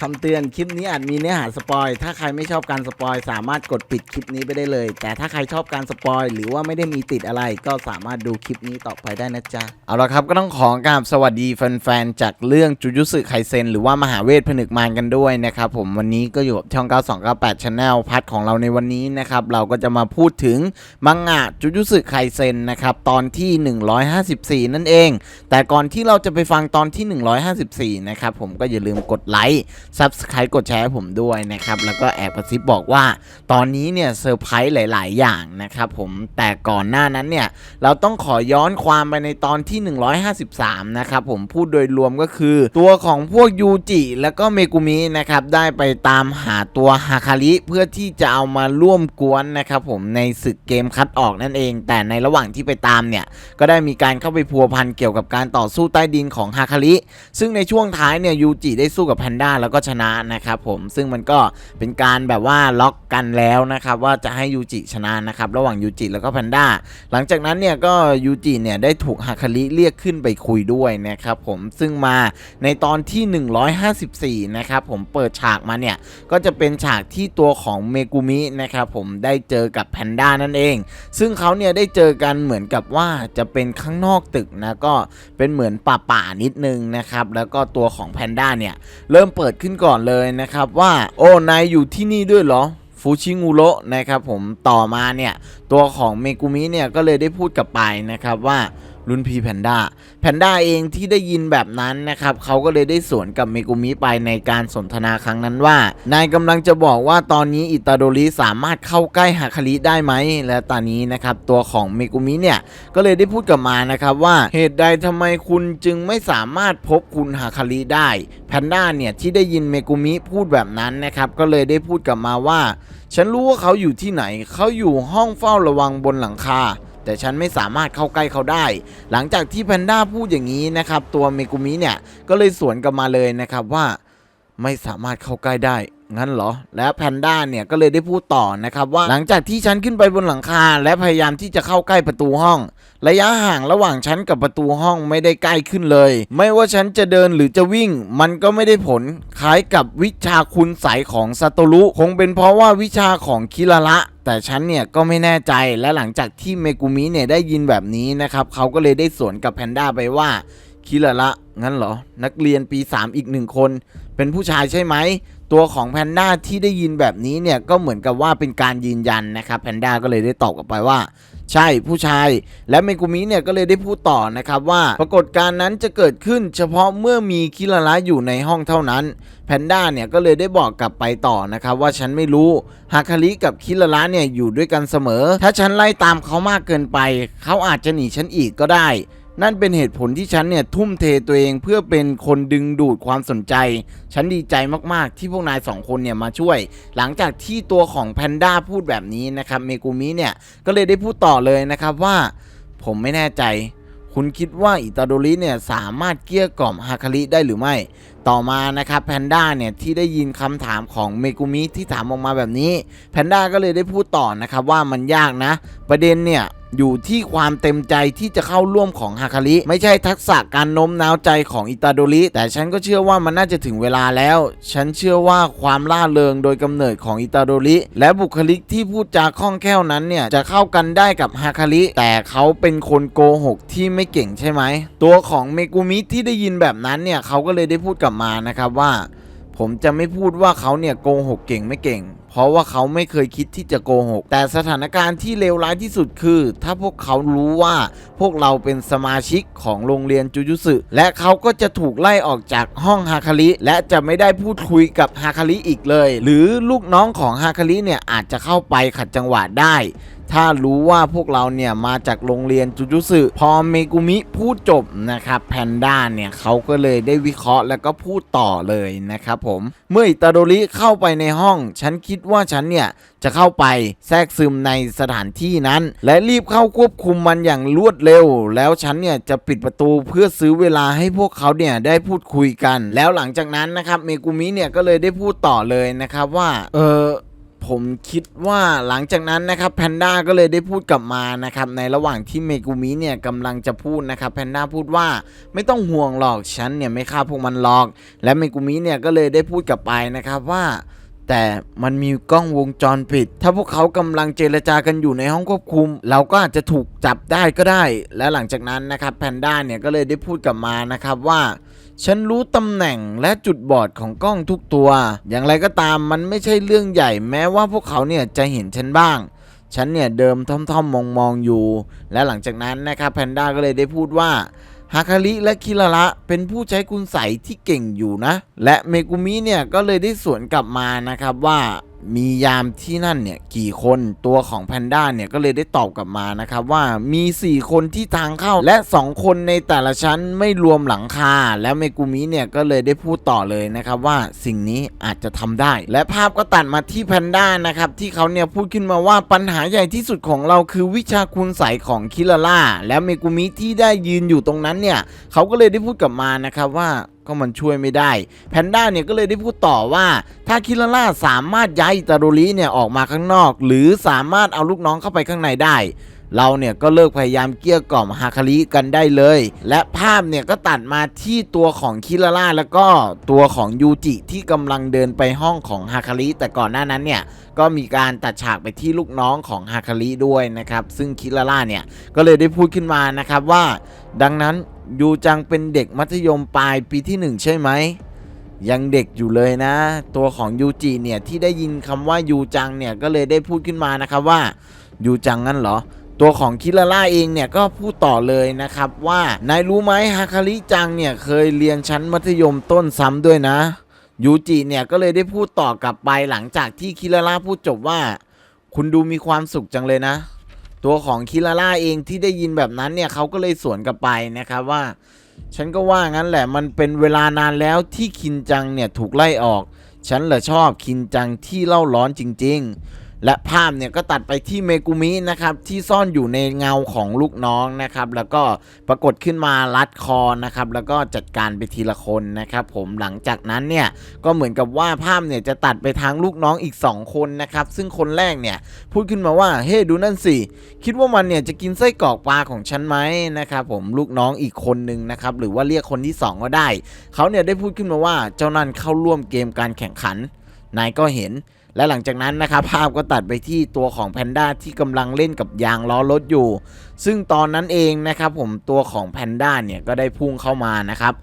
คำเตือนคลิปนี้อาจมีเนื้อหาสปอย ถ้าใครไม่ชอบการสปอย สามารถกดปิดคลิปนี้ไปได้เลย แต่ถ้าใครชอบการสปอย หรือว่าไม่ได้มีติดอะไร ก็สามารถดูคลิปนี้ต่อไปได้นะจ๊ะ เอาละครับก็ต้องขอกราบสวัสดีแฟนๆ จากเรื่องจูยุสึไคเซนหรือว่ามหาเวทผนึกมารกันด้วยนะครับผมวันนี้ก็อยู่กับช่อง 9298 Channel พัดของเราในวันนี้นะครับเราก็จะมาพูดถึงมังงะจูยุสึไคเซนนะครับตอนที่ 154 นั่นเอง แต่ก่อนที่เราจะไปฟังตอนที่ 154 นะครับผมก็อย่าลืมกดไลค์ Subscribe กดแชร์ให้ผมด้วยนะครับ แล้วก็แอบกระซิบบอกว่า ตอนนี้เนี่ยเซอร์ไพรส์หลาย ๆ อย่างนะครับผมแต่ก่อนหน้านั้นเนี่ย เราต้องขอย้อนความไปในตอนที่ 153 นะครับผมพูดโดยรวมก็คือ ตัวของพวกยูจิแล้วก็เมกุมินะครับได้ไปตามหาตัวฮาคาริเพื่อที่จะเอามาร่วมกวนนะครับผมในศึกเกมคัดออกนั่นเอง แต่ในระหว่างที่ไปตามเนี่ยก็ได้มีการเข้าไปพัวพันเกี่ยวกับการต่อสู้ใต้ดินของฮาคาริซึ่งในช่วงท้ายเนี่ยยูจิได้สู้กับแพนด้าแล้วก็ชนะนะครับผมซึ่งมันก็เป็นการแบบว่าล็อกกันแล้วนะครับว่าจะให้ยูจิชนะนะครับระหว่างยูจิแล้วก็แพนด้าหลังจากนั้นเนี่ยก็ยูจิเนี่ยได้ถูกฮาคาริเรียกขึ้นไปคุยด้วยนะครับผมซึ่งมาในตอนที่ 154นะครับผมเปิดฉากมาเนี่ยก็จะเป็นฉากที่ตัวของเมกุมินะครับผมได้เจอกับแพนด้านั่นเอง ซึ่งเขาเนี่ยได้เจอกันเหมือนกับว่าจะเป็นข้างนอกตึกนะก็เป็นเหมือนป่าป่าๆนิดนึงนะครับแล้วก็ตัวของแพนด้าเนี่ยเริ่มเปิดขึ้นก่อนเลยนะครับว่าโอ้นายอยู่ที่นี่ด้วยเหรอฟูชิงูโระนะครับผมต่อมาเนี่ยตัวของเมกุมิเนี่ยก็เลยได้พูดกับไปนะครับว่า รุ่นพีแพนด้าแพนด้าเองที่ได้ยินแบบนั้นนะครับเขาก็เลยได้สวนกับเมกุมิไปในการสนทนาครั้งนั้นว่านายกำลังจะบอกว่าตอนนี้อิตาโดริสามารถเข้าใกล้ฮาคาริได้ไหมและตอนนี้นะครับตัวของเมกุมิเนี่ยก็เลยได้พูดกับมานะครับว่าเหตุใดทำไมคุณจึงไม่สามารถพบคุณฮาคาริได้แพนด้าเนี่ยที่ได้ยินเมกุมิพูดแบบนั้นนะครับก็เลยได้พูดกับมาว่า ฉันรู้ว่าเขาอยู่ที่ไหนเขาอยู่ห้องเฝ้าระวังบนหลังคา แต่ฉันไม่สามารถเข้าใกล้เขาได้ หลังจากที่แพนด้าพูดอย่างนี้นะครับ ตัวเมกุมิเนี่ยก็เลยสวนกลับมาเลยนะครับว่าไม่สามารถเข้าใกล้ได้งั้นเหรอ และแพนด้าเนี่ยก็เลยได้พูดต่อนะครับว่าหลังจากที่ฉันขึ้นไปบนหลังคา และพยายามที่จะเข้าใกล้ประตูห้อง ระยะห่างระหว่างฉันกับประตูห้องไม่ได้ใกล้ขึ้นเลย ไม่ว่าฉันจะเดินหรือจะวิ่ง มันก็ไม่ได้ผลคล้ายกับวิชาคุณใสยของซาโตรุคงเป็นเพราะว่าวิชาของคิราระ แต่ฉันเนี่ยก็ไม่แน่ใจและหลังจากที่เมกุมิเนี่ยได้ยินแบบนี้นะครับเขาก็เลยได้สวนกับแพนด้าไปว่าคิระละงั้นเหรอ นักเรียนปี 3 อีกหนึ่งคน เป็นผู้ชายใช่ไหม ตัวของแพนด้าที่ได้ยินแบบนี้เนี่ยก็เหมือนกับว่าเป็นการยืนยันนะครับแพนด้าก็เลยได้ตอบกลับไปว่า ใช่ผู้ชาย และเมกุมิเนี่ยก็เลยได้พูดต่อนะครับว่าปรากฏการณ์นั้นจะเกิดขึ้นเฉพาะเมื่อมีคิราระอยู่ในห้องเท่านั้น แพนด้าเนี่ยก็เลยได้บอกกลับไปต่อนะครับว่าฉันไม่รู้ฮาคาริกับคิราระเนี่ยอยู่ด้วยกันเสมอ ถ้าฉันไล่ตามเขามากเกินไป เขาอาจจะหนีฉันอีกก็ได้ นั่นเป็นเหตุผลที่ฉันเนี่ยทุ่มเทตัวเองเพื่อเป็นคนดึงดูดความสนใจ ฉันดีใจมากๆ ที่พวกนายสองคนเนี่ยมาช่วย หลังจากที่ตัวของแพนด้าพูดแบบนี้นะครับเมกุมิเนี่ยก็เลยได้พูดต่อเลยนะครับว่า ผมไม่แน่ใจ คุณคิดว่าอิตาโดริเนี่ยสามารถเกลี้ยกล่อมฮาคาริได้หรือไม่ ต่อมานะครับแพนด้าเนี่ยที่ได้ยินคำถามของเมกุมิที่ถามออกมาแบบนี้แพนด้าก็เลยได้พูดต่อนะครับว่ามันยากนะ ประเด็นเนี่ย อยู่ที่ความเต็มใจที่จะเข้าร่วมของฮาคาริ ไม่ใช่ทักษะการโน้มน้าวใจของอิตาโดริ แต่ฉันก็เชื่อว่ามันน่าจะถึงเวลาแล้ว ฉันเชื่อว่าความล่าเริงโดยกำเนิดของอิตาโดริ และบุคลิกที่พูดจาคล่องแคล่วนั้นเนี่ยจะเข้ากันได้กับฮาคาริ แต่เขาเป็นคนโกหกที่ไม่เก่งใช่ไหม ตัวของเมกุมิที่ได้ยินแบบนั้นเนี่ยเขาก็เลยได้พูดกลับมานะครับว่า ผมจะไม่พูดว่าเขาเนี่ยโกหกเก่งไม่เก่ง เพราะว่าเขาไม่เคยคิดที่จะโกหก แต่สถานการณ์ที่เลวร้ายที่สุดคือ ถ้าพวกเขารู้ว่าพวกเราเป็นสมาชิกของโรงเรียนจูจุสึและเขาก็จะถูกไล่ออกจากห้องฮาคาริและจะไม่ได้พูดคุยกับฮาคาริอีกเลย หรือลูกน้องของฮาคาริเนี่ยอาจจะเข้าไปขัดจังหวะได้ถ้ารู้ว่าพวกเราเนี่ยมาจากโรงเรียนจูจุสึพอเมกุมิพูดจบนะครับแพนด้าเนี่ยเขาก็เลยได้วิเคราะห์แล้วก็พูดต่อเลยนะครับผม เมื่ออิตาโดริเข้าไปในห้อง ฉันคิดว่าฉันเนี่ยจะเข้าไปแทรกซึมในสถานที่นั้น และรีบเข้าควบคุมมันอย่างรวดเร็ว แล้วฉันเนี่ยจะปิดประตูเพื่อซื้อเวลาให้พวกเขาเนี่ยได้พูดคุยกัน แล้วหลังจากนั้นนะครับเมกุมิเนี่ยก็เลยได้พูดต่อเลยนะครับว่า เออผมคิดว่าหลังจากนั้นนะครับแพนด้าก็เลยได้พูดกลับมานะครับในระหว่างที่เมกุมิเนี่ยกำลังจะพูดนะครับแพนด้าพูดว่าไม่ต้องห่วงหรอกฉันเนี่ยไม่ฆ่าพวกมันหรอก และเมกุมิเนี่ยก็เลยได้พูดกลับไปนะครับว่า แต่มันมีกล้องวงจรปิด ถ้าพวกเขากำลังเจรจากันอยู่ในห้องควบคุม เราก็อาจจะถูกจับได้ก็ได้ และหลังจากนั้นนะครับแพนด้าเนี่ยก็เลยได้พูดกลับมานะครับว่า ฉันรู้ตำแหน่งและจุดบอดของกล้องทุกตัว อย่างไรก็ตามมันไม่ใช่เรื่องใหญ่แม้ว่าพวกเขาเนี่ยจะเห็นฉันบ้างฉันเนี่ยเดิมท่อมๆมองๆอยู่ และหลังจากนั้นนะครับแพนด้าก็เลยได้พูดว่า ฮาคาริและคิระระเป็นผู้ใช้คุณใสยที่เก่งอยู่นะ และเมกุมิเนี่ยก็เลยได้สวนกลับมานะครับว่า มียามที่นั่นเนี่ยกี่คนตัวของแพนด้าเนี่ยก็เลยได้ตอบกลับมานะครับว่ามี 4 คนที่ทางเข้าและ 2 คนในแต่ละชั้นไม่รวมหลังคา แล้วเมกุมิเนี่ยก็เลยได้พูดต่อเลยนะครับว่าสิ่งนี้อาจจะทำได้ และภาพก็ตัดมาที่แพนด้านะครับที่เขาเนี่ยพูดขึ้นมาว่าปัญหาใหญ่ที่สุดของเราคือวิชาคุณใสของคิราล่าและเมกุมิที่ได้ยืนอยู่ตรงนั้นเนี่ยเขาก็เลยได้พูดกลับมานะครับว่า ก็มันช่วยไม่ได้ แพนด้าเนี่ยก็เลยได้พูดต่อว่า ถ้าคิรล่าสามารถย้ายอิตาโดริเนี่ยออกมาข้างนอก หรือสามารถเอาลูกน้องเข้าไปข้างในได้ เราเนี่ยก็เลิกพยายามเกลี้ยกล่อมฮาคาริกันได้เลย และภาพเนี่ยก็ตัดมาที่ตัวของคิรล่าแล้วก็ตัวของยูจิที่กำลังเดินไปห้องของฮาคาริแต่ก่อนหน้านั้นเนี่ยก็มีการตัดฉากไปที่ลูกน้องของฮาคาริด้วยนะครับซึ่งคิรล่าเนี่ยก็เลยได้พูดขึ้นมานะครับว่า ดังนั้น ยูจังเป็นเด็กมัธยมปลายปีที่หนึ่งใช่ไหม ยังเด็กอยู่เลยนะ ตัวของยูจิเนี่ยที่ได้ยินคำว่ายูจังเนี่ยก็เลยได้พูดขึ้นมานะครับว่ายูจังงั้นเหรอ ตัวของคิราล่าเองเนี่ยก็พูดต่อเลยนะครับว่านายรู้ไหมฮาคาริจังเนี่ยเคยเรียนชั้นมัธยมต้นซ้ำด้วยนะยูจิเนี่ยก็เลยได้พูดต่อกลับไปหลังจากที่คิราล่าพูดจบว่า คุณดูมีความสุขจังเลยนะ ตัวของคิราล่าเองที่ได้ยินแบบนั้นเนี่ยเขาก็เลยสวนกลับไปนะครับว่า ฉันก็ว่างั้นแหละมันเป็นเวลานานแล้วที่คินจังเนี่ยถูกไล่ออก ฉันเหละชอบคินจังที่เล่าร้อนจริง ๆ และภาพเนี่ยก็ตัดไปที่เมกุมินะครับที่ซ่อนอยู่ในเงาของลูกน้องนะครับแล้วก็ปรากฏขึ้นมารัดคอนะครับแล้วก็จัดการไปทีละคนนะครับผมหลังจากนั้นเนี่ยก็เหมือนกับว่าภาพเนี่ยจะตัดไปทางลูกน้องอีก 2 คนนะครับซึ่งคนแรกเนี่ยพูดขึ้นมาว่าเฮ้ดูนั่นสิ คิดว่ามันเนี่ยจะกินไส้กรอกปลาของฉันไหมนะครับผมลูกน้องอีกคนนึงนะครับหรือว่าเรียกคนที่ 2 ก็ได้ เขาเนี่ยได้พูดขึ้นมาว่าเจ้านั่นเข้าร่วมเกมการแข่งขันนายก็เห็น และหลังจากนั้นนะครับภาพก็ตัดไปที่ตัวของแพนด้าที่กำลังเล่นกับยางล้อรถอยู่ ซึ่งตอนนั้นเองนะครับผมตัวของแพนด้าเนี่ยก็ได้พุ่งเข้ามานะครับ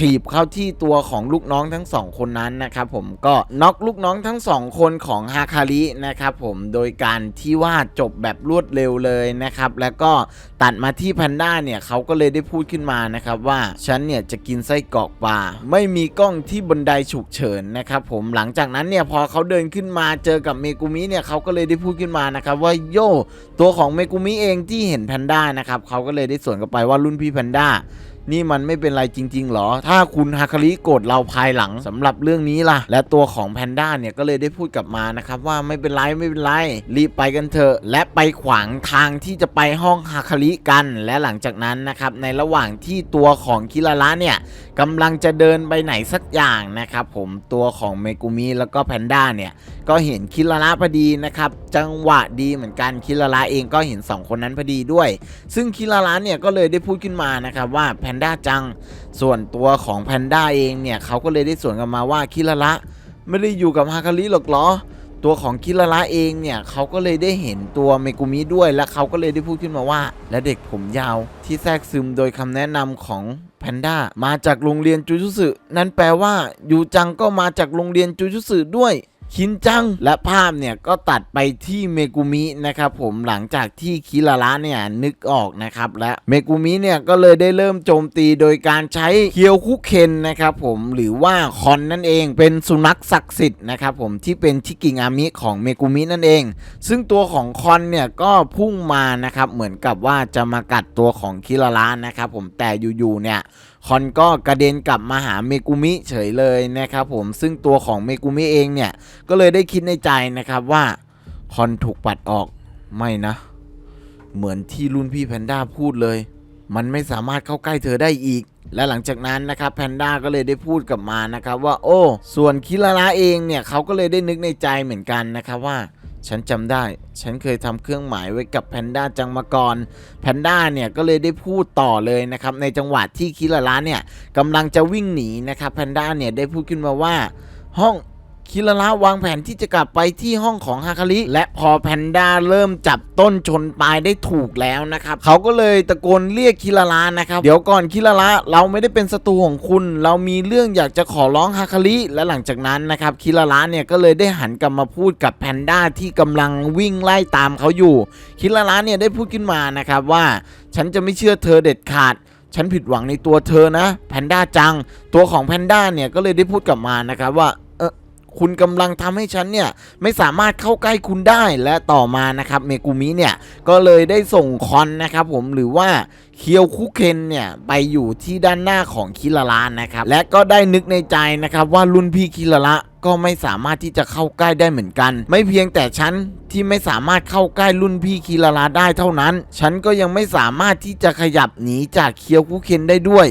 ถีบเข้าที่ตัวของลูกน้องทั้งสองคนนั้นนะครับผมก็น็อกลูกน้องทั้งสองคนของฮาคารินะครับผมโดยการที่ว่าจบแบบรวดเร็วเลยนะครับแล้วก็ตัดมาที่แพนด้าเนี่ยเขาก็เลยได้พูดขึ้นมานะครับว่าฉันเนี่ยจะกินไส้กรอกปลาไม่มีกล้องที่บันไดฉุกเฉินนะครับผมหลังจากนั้นเนี่ยพอเขาเดินขึ้นมาเจอกับเมกุมิเนี่ยเขาก็เลยได้พูดขึ้นมานะครับว่าโยตัวของเมกุมิเองที่เห็นแพนด้านะครับเขาก็เลยได้สวนกลับไปว่ารุ่นพี่แพนด้า นี่มันไม่เป็นไรจริง ๆ หรอ ถ้าคุณฮาคาริโกรธเราภายหลังสำหรับเรื่องนี้ล่ะ และตัวของแพนด้าเนี่ยก็เลยได้พูดกลับมานะครับว่าไม่เป็นไรไม่เป็นไร รีบไปกันเถอะ และไปขวางทางที่จะไปห้องฮาคาริกัน และหลังจากนั้นนะครับในระหว่างที่ตัวของคิราระเนี่ยกำลังจะเดินไปไหนสักอย่างนะครับผมตัวของเมกุมิแล้วก็แพนด้าเนี่ยก็เห็นคิราระพอดีนะครับ จังหวะดีเหมือนกันคิราระเองก็เห็น 2 คนนั้นพอดีด้วย ซึ่งคิราระเนี่ยก็เลยได้พูดขึ้นมานะครับว่าแพนด้าจัง ส่วนตัวของแพนด้าเองเนี่ยเขาก็เลยได้สวนกลันมาว่าคิราระไม่ได้อยู่กับฮาคาริหรอกเหรอตัวของคิราระเองเนี่ยเขาก็เลยได้เห็นตัวเมกุมิด้วย และเขาก็เลยได้พูดขึ้นมาว่า และเด็กผมยาวที่แทรกซึมโดยคำแนะนำของแพนด้ามาจากโรงเรียนจูจุสึนั่นแปลว่ายูจังก็มาจากโรงเรียนจูจุสึด้วย คินจังและภาพเนี่ยก็ตัดไปที่เมกุมินะครับผมหลังจากที่คิราระเนี่ยนึกออกนะครับและเมกุมิเนี่ยก็เลยได้เริ่มโจมตีโดยการใช้เคียวคุเคนนะครับผมหรือว่าคอนนั่นเองเป็นสุนัขศักดิ์สิทธิ์นะครับผมที่เป็นชิกิงามิของเมกุมินั่นเอง ซึ่งตัวของคอนเนี่ยก็พุ่งมานะครับเหมือนกับว่าจะมากัดตัวของคิราระนะครับผมแต่อยู่ๆเนี่ย คอนก็กระเด็นกลับมาหาเมกุมิเฉยเลยนะครับผมซึ่งตัวของเมกุมิเองเนี่ย ก็เลยได้คิดในใจนะครับว่าคอนถูกปัดออกไม่นะ เหมือนที่รุ่นพี่แพนด้าพูดเลย มันไม่สามารถเข้าใกล้เธอได้อีก และหลังจากนั้นนะครับแพนด้าก็เลยได้พูดกลับมานะครับว่า โอ้ ส่วนคิราระเองเนี่ยเขาก็เลยได้นึกในใจเหมือนกันนะครับว่า ฉันจำได้ ฉันเคยทำเครื่องหมายไว้กับแพนด้าจังมาก่อนแพนด้าเนี่ยก็เลยได้พูดต่อเลยนะครับ ในจังหวะที่คิราระเนี่ยกำลังจะวิ่งหนีนะครับแพนด้าเนี่ยได้พูดขึ้นมาว่าห้อง คิราระวางแผนที่จะกลับไปที่ห้องของฮาคาริ และพอแพนด้าเริ่มจับต้นชนปลายได้ถูกแล้วนะครับเขาก็เลยตะโกนเรียกคิราระนะครับ เดี๋ยวก่อนคิราระเราไม่ได้เป็นศัตรูของคุณ เรามีเรื่องอยากจะขอร้องฮาคาริ และหลังจากนั้นนะครับคิราระเนี่ยก็เลยได้หันกลับมาพูดกับแพนด้าที่กำลังวิ่งไล่ตามเขาอยู่คิราระเนี่ยได้พูดขึ้นมานะครับว่าฉันจะไม่เชื่อเธอเด็ดขาดฉันผิดหวังในตัวเธอนะแพนด้าจัง ตัวของแพนด้าเนี่ยก็เลยได้พูดกลับมานะครับว่า คุณกำลังทำให้ฉันเนี่ยไม่สามารถเข้าใกล้คุณได้และต่อมานะครับเมกุมิเนี่ยก็เลยได้ส่งคอนนะครับผมหรือว่าเคียวคุเคนเนี่ยไปอยู่ที่ด้านหน้าของคิราระนะครับและก็ได้นึกในใจนะครับว่ารุ่นพี่คิราระก็ไม่สามารถที่จะเข้าใกล้ได้เหมือนกัน ไม่เพียงแต่ฉันที่ไม่สามารถเข้าใกล้รุ่นพี่คิราระได้เท่านั้น ฉันก็ยังไม่สามารถที่จะขยับหนีจากเคียวคุเคนได้ด้วย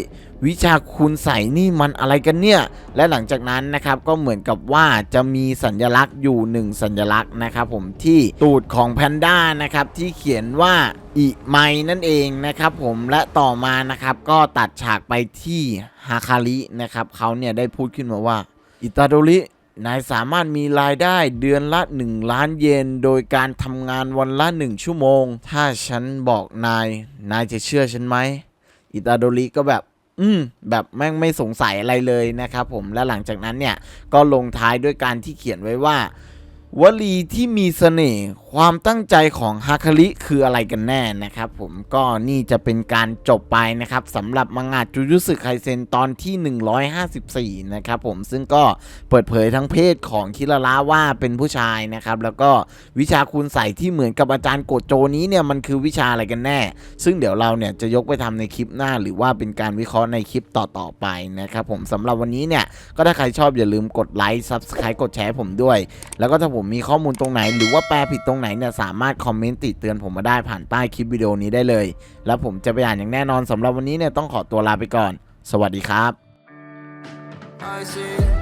วิชาคุณใส่นี่มันอะไรกันเนี่ย และหลังจากนั้นนะครับก็เหมือนกับว่าจะมีสัญลักษณ์อยู่หนึ่งสัญลักษณ์นะครับผมที่ตูดของแพนด้านะครับที่เขียนว่าอิไมนั่นเองนะครับผมและต่อมานะครับก็ตัดฉากไปที่ฮาคารินะครับเขาเนี่ยได้พูดขึ้นมาว่าอิตาโดรินายสามารถมีรายได้เดือนละ 1 ล้านเยน โดยการทำงานวันละ 1 ชั่วโมง ถ้าฉันบอกนาย นายจะเชื่อฉันไหม อิตาโดริก็แบบ อืมแบบแม่งไม่สงสัยอะไรเลยนะครับผมและหลังจากนั้นเนี่ยก็ลงท้ายด้วยการที่เขียนไว้ว่า วลีที่มีเสน่ห์ความตั้งใจของฮาคาริคืออะไรกันแน่นะครับ ผมก็นี่จะเป็นการจบไปนะครับสำหรับมังงะจูยุสึไคเซนตอนที่ 154 นะครับผมซึ่งก็เปิดเผยทั้งเพศของคิราระว่าเป็นผู้ชายนะครับ แล้วก็วิชาคุณใส่ที่เหมือนกับอาจารย์โกโจนี้เนี่ยมันคือวิชาอะไรกันแน่ ซึ่งเดี๋ยวเราเนี่ยจะยกไปทำในคลิปหน้า หรือว่าเป็นการวิเคราะห์ในคลิปต่อๆไปนะครับผมสำหรับวันนี้เนี่ยก็ถ้าใครชอบอย่าลืมกดไลค์ซับสไครต์กดแชร์ผมด้วย แล้วก็ถ้าผมมีข้อมูลตรงไหน หรือว่าแปลผิดตรงไหนเนี่ยสามารถคอมเมนต์ติเตือนผมมาได้ผ่านใต้คลิปวิดีโอนี้ได้เลย แล้วผมจะไปอ่านอย่างแน่นอนสำหรับวันนี้เนี่ยต้องขอตัวลาไปก่อน สวัสดีครับ I see